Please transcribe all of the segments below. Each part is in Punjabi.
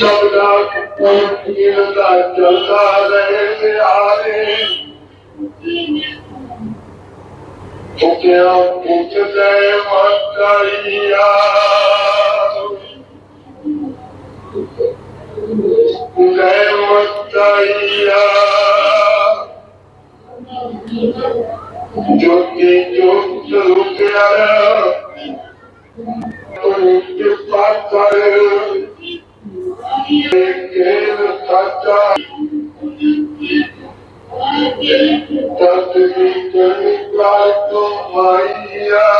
चौदा कोटिया चला रहे आए पूछ गए मकैया गए मकैया जो कि जो रुपया उनके पास Thank you.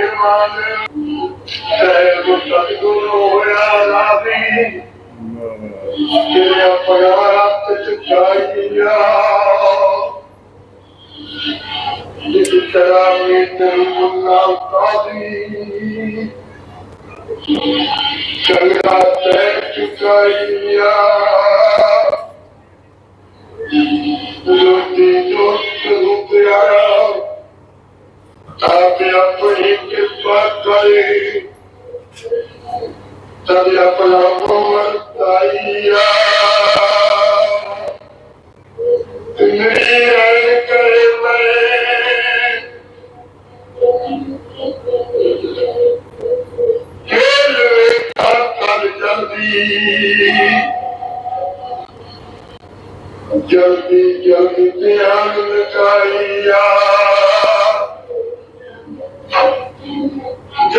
ਨਿਰਵਾਣ ਨਿਰਵਾਣ ਸਹਿਬ ਸਤਿਗੁਰੂ ਹੋਇਆ ਰਾਬੀ ਤੇਰੇ ਆਪਣਾ ਰੱਤ ਚਾਹੀਆ ਜਿਸ ਤਰ੍ਹਾਂ ਮੇ ਤੇਰੀ ਮੁੰਨਾ ਕਾਦੀ ਚੰਗਾ ਤੈ ਚੁਕਾਈਆ ਲੋਟੀ ਜੋਤ ਰੂਪਿਆ ਆਪ দিতে পারে তাহলে আপনার অপমান তাইয়া जल्दी जल्दी ध्यान लगाइया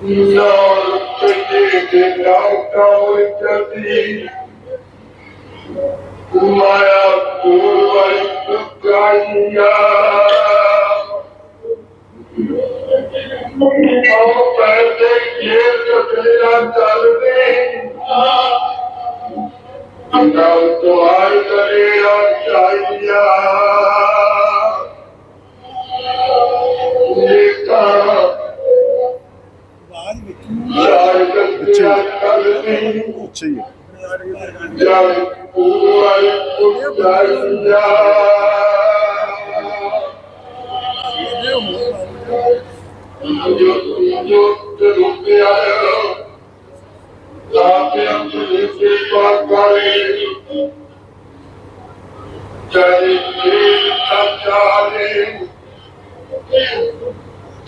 নল থেকে নৌকাও ইত্যাদি মায়া পূর্বায়িত কাইয়া और पहले ये जो तेरा चल रहे अंदाज तो आए करेगा चाहिए ചെയ്യും ചെയ്യും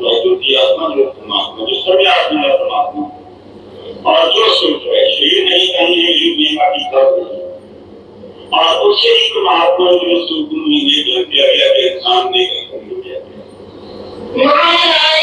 रूप आत्मा जो परमात्मा जो सभी आत्मा है परमात्मा। और जो सूत्र है शरीर नहीं कहीं है जीव नहीं बाकी सब और उसे ही परमात्मा जो सूत्र में निर्देश दिया गया कि इंसान नहीं कर महाराज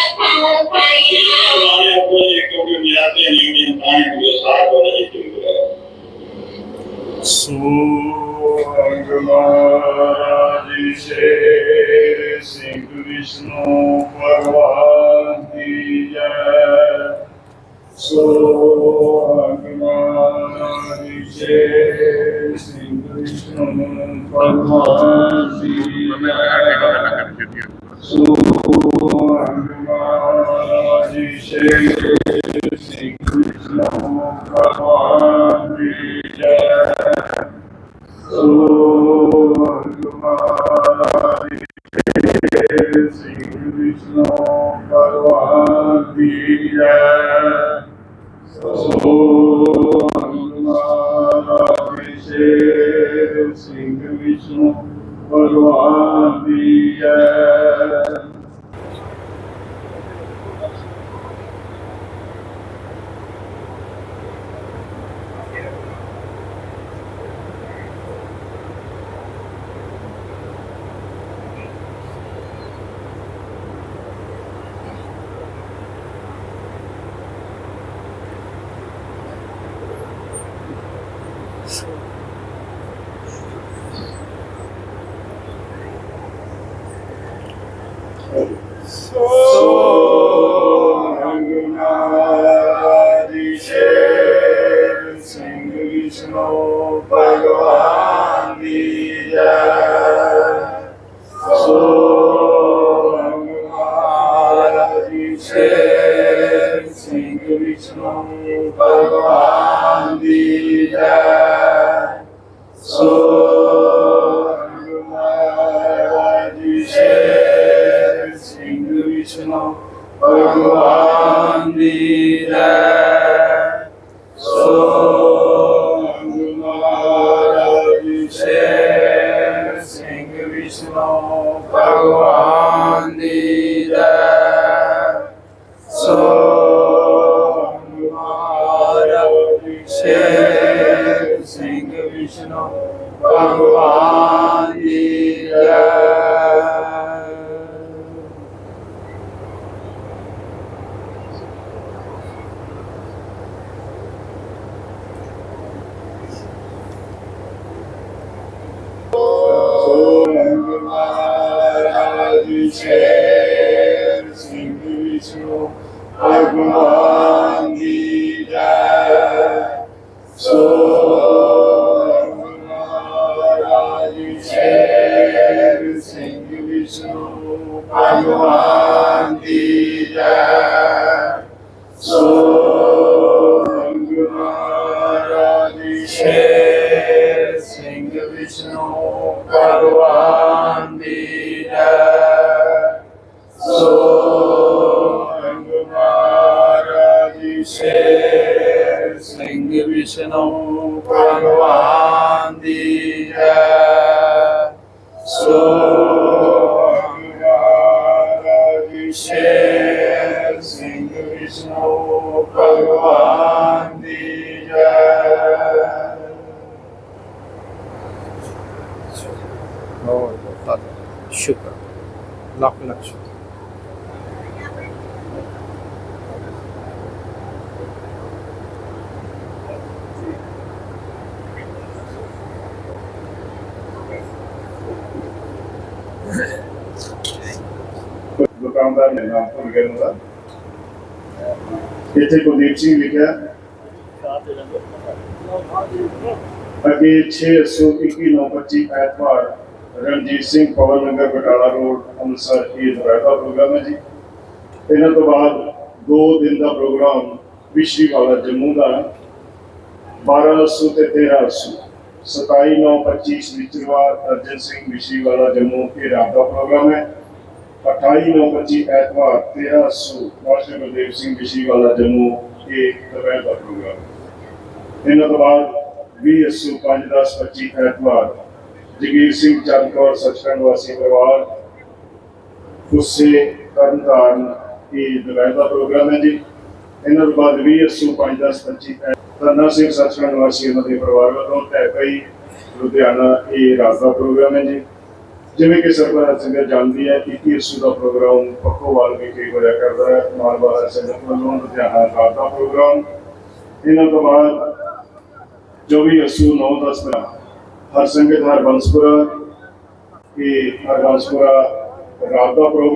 Señor, Agnes. 能观万地耶，所有的一切，心里能观万地耶。Lord, Father, sugar, lock, lock, sugar. ਸ਼ੁਕਰ ਦੁਕਾਨਦਾਰ ਨੇ ਨਾਮ ਭੁੱਲ ਗਿਆ ਉਹਦਾ ਇੱਥੇ ਕੁਲਦੀਪ ਸਿੰਘ ਲਿਖਿਆ। ਅੱਗੇ 621 ਐਤਵਾਰ ਰਣਜੀਤ ਸਿੰਘ ਪਵਨ ਨਗਰ ਬਟਾਲਾ ਰੋਡ, ਅੰਮ੍ਰਿਤਸਰ, ਇਹ ਦੁਪਹਿਰ ਪ੍ਰੋਗਰਾਮ ਹੈ ਜੀ। ਇਹਨਾਂ ਤੋਂ ਬਾਅਦ ਦੋ ਦਿਨ ਦਾ ਪ੍ਰੋਗਰਾਮ ਵਿਸ਼ਰੀ ਵਾਲਾ ਜੰਮੂ ਦਾ ਹੈ। 1200 ਤੇ 1300 27 9 25 ਵਿਚਰਵਾਰ ਅਰਜਨ ਸਿੰਘ ਵਿਸ਼ਰੀ ਵਾਲਾ ਜੰਮੂ, ਇਹ ਰਾਤ ਦਾ ਪ੍ਰੋਗਰਾਮ ਹੈ। 28 ਨੌ 25 ਐਤਵਾਰ 1300 ਮਾਸਟਰ ਗੁਰਦੇਵ ਸਿੰਘ ਵਿਸ਼ੀ ਵਾਲਾ ਜੰਮੂ, ਇਹ ਦੁਪਹਿਰ ਦਾ ਪ੍ਰੋਗਰਾਮ। ਇਹਨਾਂ ਤੋਂ ਬਾਅਦ 20 ਅੱਸੂ 5 10 25 ਐਤਵਾਰ, ਜਗੀਰ ਸਿੰਘ ਚੰਦਕੌਰ ਸਚਖੰਡ ਵਾਸੀ ਪਰਿਵਾਰ ਉਸੇ ਤਰਨਤਾਰਨ ਇਹ ਦੁਪਹਿਰ ਦਾ ਪ੍ਰੋਗਰਾਮ ਹੈ ਜੀ। ਇਹਨਾਂ ਤੋਂ ਬਾਅਦ 20 ਅੱਸੂ 5 10 25 ਤਰਨਾ ਸਿੰਘ, ਸਚਖੰਡ ਵਾਸੀ ਉਹਨਾਂ ਦੇ ਪਰਿਵਾਰ ਵੱਲੋਂ ਤੈ ਪਈ ਲੁਧਿਆਣਾ, ਇਹ ਰਾਤ ਦਾ ਪ੍ਰੋਗਰਾਮ ਹੈ ਜੀ। ਜਿਵੇਂ ਕਿ ਸਰਕਾਰ ਸੰਗਤ ਜਾਣਦੀ ਹੈ ਕਿ 21 ਦਾ ਪ੍ਰੋਗਰਾਮ ਪੱਖੋਵਾਲ ਵਿਖੇ ਹੋਇਆ ਕਰਦਾ ਹੈ। ਮਾਲਵਾ ਸੰਗਤ ਵੱਲੋਂ ਲੁਧਿਆਣਾ ਰਾਤ ਦਾ ਪ੍ਰੋਗਰਾਮ। ਇਹਨਾਂ ਤੋਂ ਬਾਅਦ 24 ਅਸੂ 9 10 ਦਾ ਹਰ ਸੰਗਤ ਹਰ ਬੰਸਪੁਰਾ ਇਹ ਹਰ ਬੰਸਪੁਰਾ ਰਾਤ ਦਾ ਪ੍ਰੋਗਰਾਮ